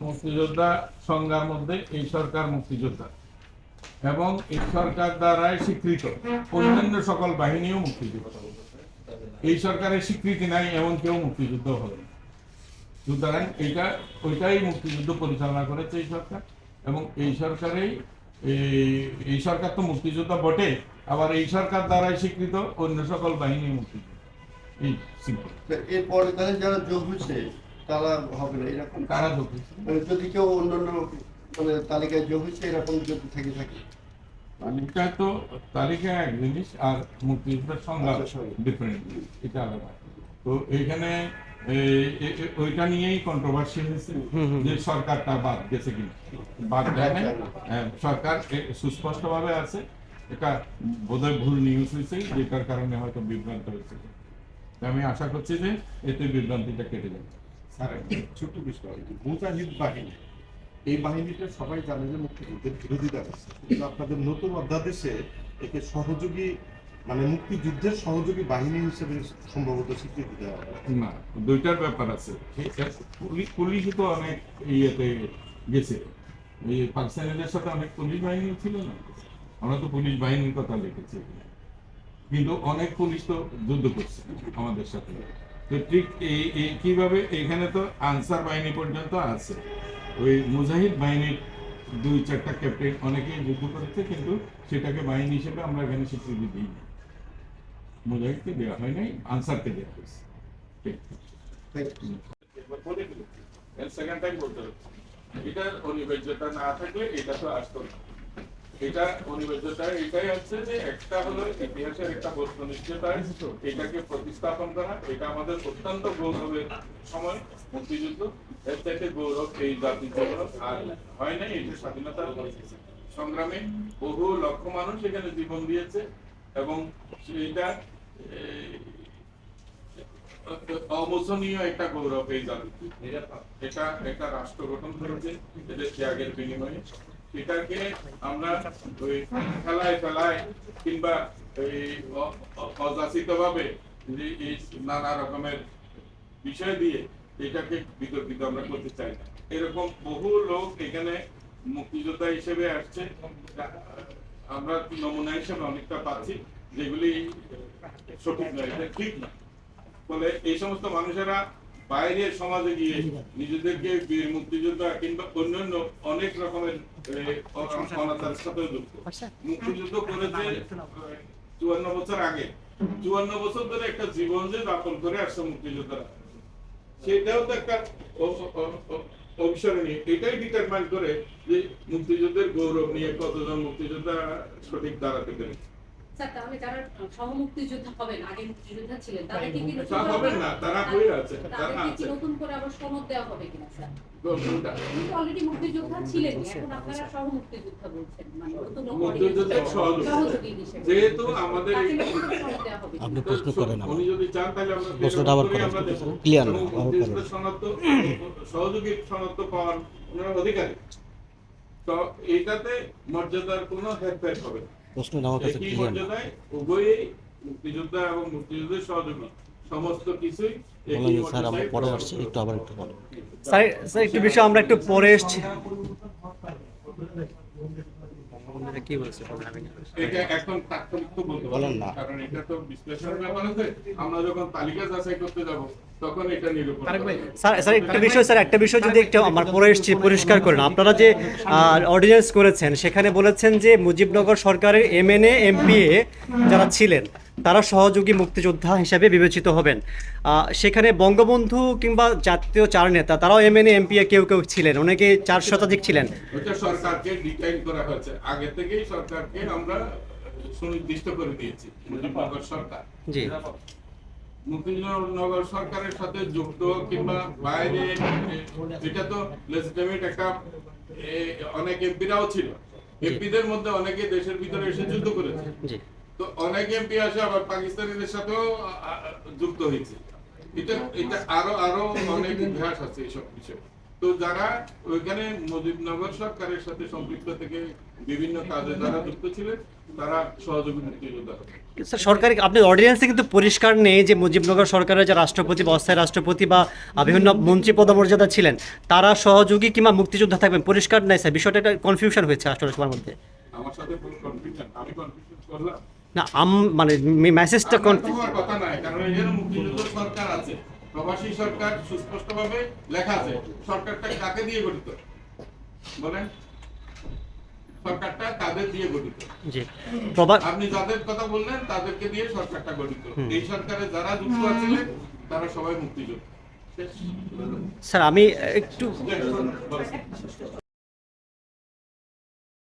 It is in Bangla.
মুক্তিযোদ্ধা সংজ্ঞার মধ্যে এই সরকার মুক্তিযোদ্ধা। এবং এই সরকার দ্বারাই স্বীকৃত। অন্যান্য সকল বাহিনীও মুক্তিযোদ্ধা। এই সরকারের স্বীকৃতি নাই, এমন কেউ মুক্তিযুদ্ধ হবে। সুতরাং এইটা ওইটাই মুক্তিযুদ্ধ পরিচালনা করেছে এই সরকার। এবং এই সরকারেই, এই- সরকার তো মুক্তিযোদ্ধা বটে। আবার এই সরকার দ্বারাই স্বীকৃত অন্য সকল বাহিনী মুক্তিযুদ্ধ। এই। তো এরপরে তাহলে যারা যোগ হয়েছে তারা হবে না এরকম কারা মানে যদি কেউ অন্যান্য মানে তালিকায় যোগ হয়েছে এরকম যদি থেকে থাকে। তালিকা তো তালিকা এক জিনিস আর মুক্তিযুদ্ধের সংজ্ঞা আচ্ছা, ডিফারেন্ট এটা আলাদা। তো এইখানে ওইটা নিয়েই কন্ট্রোভার্সি হয়েছে যে সরকারটা বাদ গেছে কিনা। বাদ দেয় সরকার সুস্পষ্টভাবে আছে। এটা বোধহয় ভুল নিউজ হয়েছে যেটার কারণে হয়তো বিভ্রান্ত হয়েছে। আমি আশা করছি যে এতে বিভ্রান্তিটা কেটে যাবে। স্যার ছোট্ট বিষয় মুজাহিদ বাহিনী। এই বাহিনীটা সবাই জানে যে মুক্তিযুদ্ধের বিরোধিতা করছে। কিন্তু আপনাদের নতুন অধ্যাদেশে একে সহযোগী মানে মুক্তিযুদ্ধের সহযোগী বাহিনী হিসেবে সম্ভবত স্বীকৃতি দেওয়া না, দুইটার ব্যাপার আছে। পুলিশ তো অনেক ইয়েতে গেছে। এই পাকিস্তানিদের সাথে অনেক পুলিশ বাহিনী ছিল না? আমরা তো পুলিশ বাহিনীর কথা লিখেছি কিন্তু অনেক পুলিশ তো যুদ্ধ করছে আমাদের সাথে। তো ঠিক এই কীভাবে এখানে তো আনসার বাহিনী পর্যন্ত আছে। ওই মুজাহিদ বাহিনীর দুই চারটা ক্যাপ্টেন অনেকেই যুদ্ধ করেছে কিন্তু সেটাকে বাহিনী হিসেবে আমরা এখানে স্বীকৃতি দিই না মুজাহিদকে দেওয়া হয় নাই আনসারকে দেওয়া হয়েছে। সেকেন্ড টাইম বলতে এটার অনিবার্যতা না থাকলে এটা তো আসতো না। এটা অনিবার্যতা এটাই যে একটা হলো ইতিহাসের একটা বস্তুনিষ্ঠতা এটাকে প্রতিস্থাপন করা, এটা আমাদের অত্যন্ত গৌরবের সময়, মুক্তিযুদ্ধ, এর গৌরব এই জাতির আর হয় নাই এটা স্বাধীনতা সংগ্রামে বহু লক্ষ মানুষ এখানে জীবন দিয়েছে এবং এটা অমোচনীয় একটা গৌরব এই জাতি এটা একটা রাষ্ট্র গঠন করেছে, এদের ত্যাগের বিনিময়ে। আমরা ওই খেলায় ফেলায় কিংবা অযাচিত ভাবে নানা রকমের বিষয় দিয়ে এটাকে বিতর্কিত আমরা করতে চাই না। এরকম বহু লোক এখানে মুক্তিযোদ্ধা হিসেবে আসছে। আমরা নমুনা হিসেবে অনেকটা পাচ্ছি, যেগুলি সঠিক নয়, এটা ঠিক না। ফলে এই সমস্ত মানুষেরা বাইরে সমাজে গিয়ে নিজেদেরকে বীর মুক্তিযোদ্ধা কিংবা অন্যান্য অনেক রকমের এ, অনাচারের সাথে যুক্ত। মুক্তিযুদ্ধ করেছে চুয়ান্ন বছর আগে। চুয়ান্ন বছর ধরে একটা জীবন যে যাপন করে আসছে মুক্তিযোদ্ধারা। সেটাও তো একটা অবিস্মরণীয়। এটাই ডিটারমাইন করে যে মুক্তিযুদ্ধের গৌরব নিয়ে কতজন মুক্তিযোদ্ধা সঠিক দাঁড়াতে পেরে স্যার তাহলে যারা সহ মুক্তিযোদ্ধা হবেন আগে মুক্তিযোদ্ধা ছিলেন তাদেরকে কি নতুন তা করে হবে আবার- না, তারা হয়ে আছে, তাদেরকে কি নতুন করে আবার সনদ দেওয়া হবে কিনা স্যার অলরেডি মুক্তিযোদ্ধা ছিলেন এখন আপনারা সহ মুক্তিযোদ্ধা বলছেন মানে নতুন সহযোগী। সহযোগী যেহেতু আমাদের আপনি প্রশ্ন করেন উনি যদি চান তাহলে আমরা প্রশ্নটা আবার করেন। আমরা না, আবার করেন। সনদ সহযোগী সনদ তো পাওয়ার ওনার অধিকারী তো এটাতে মর্যাদার কোনো হেরফের হবে না। প্রশ্নটা আমার কাছে কি ক্লিয়ার না। উভয়ই মুক্তিযোদ্ধা এবং মুক্তিযুদ্ধের সহযোগী? সমস্ত কিছুই বলেন স্যার আমরা পরে আসছি একটু আবার একটু বলেন। স্যার স্যার একটু বিষয় আমরা একটু পরে এসেছি। কি বলছে এটা এখন তাৎক্ষণিক তো বলতে বলেন না। না কারণ এটা তো বিশ্লেষণের ব্যাপার আছে। আমরা যখন তালিকা যাচাই করতে যাব তখন এটা নিরূপণ স্যার স্যার একটা বিষয় স্যার একটা বিষয় যদি একটু আমার পরে এসেছি পরিষ্কার করেন। আপনারা যে অর্ডিন্যান্স করেছেন সেখানে বলেছেন যে মুজিবনগর সরকারের এমএনএ এমপিএ যারা ছিলেন তারা সহযোগী মুক্তিযোদ্ধা হিসেবে বিবেচিত হবেন। সেখানে বঙ্গবন্ধু কিংবা জাতীয় চার নেতা তারাও এম এমএনএ এমপিএ কেউ কেউ ছিলেন অনেকে চার শতাধিক ছিলেন। সরকারকে ডিটাইন করা হয়েছে। আগে থেকেই সরকারকে আমরা সুনির্দিষ্ট করে দিয়েছি মুজিবনগর সরকার। জি। মুক্তিনগর সরকারের সাথে যুক্ত কিংবা বাইরে এটা তো লেজিটিমেট একটা অনেক এমপিরাও ছিল। এমপিদের মধ্যে অনেকে দেশের ভিতরে এসে যুদ্ধ করেছে। তো অনেক এমপি আসে আবার পাকিস্তানিদের সাথেও যুক্ত হয়েছে। এটা এটা আরও আরও অনেক ইতিহাস আছে এইসব বিষয়ে। তো যারা ওইখানে মুজিবনগর সরকারের সাথে সম্পৃক্ত থেকে বিভিন্ন কাজে যারা যুক্ত ছিলেন তারা সহযোগী মুক্তিযোদ্ধা স্যার সরকারি আপনি অর্ডিন্যান্সে কিন্তু পরিষ্কার নেই যে মুজিবনগর সরকারের যে রাষ্ট্রপতি বা অস্থায়ী রাষ্ট্রপতি বা বিভিন্ন মন্ত্রী পদমর্যাদা ছিলেন তারা সহযোগী কিংবা মুক্তিযোদ্ধা থাকবেন পরিষ্কার নাই স্যার? বিষয়টা একটা কনফিউশন হয়েছে আসলে সবার মধ্যে। আমার সাথে কনফিউশন আমি কনফিউশন করলাম? না আম মানে মেসেজটা হওয়ার কথা নাই কারণ এখানে মুক্তিযুদ্ধ সরকার আছে প্রবাসী সরকার সুস্পষ্টভাবে লেখা আছে সরকারটা কাকে দিয়ে গঠিত? বলেন। সরকারটা দিয়ে গঠিত? জি। আপনি যাদের কথা বললেন তাদেরকে দিয়ে সরকারটা গঠিত। এই সরকারে যারা যুক্ত আছিলেন তারা সবাই মুক্তিযোদ্ধা। স্যার আমি একটু।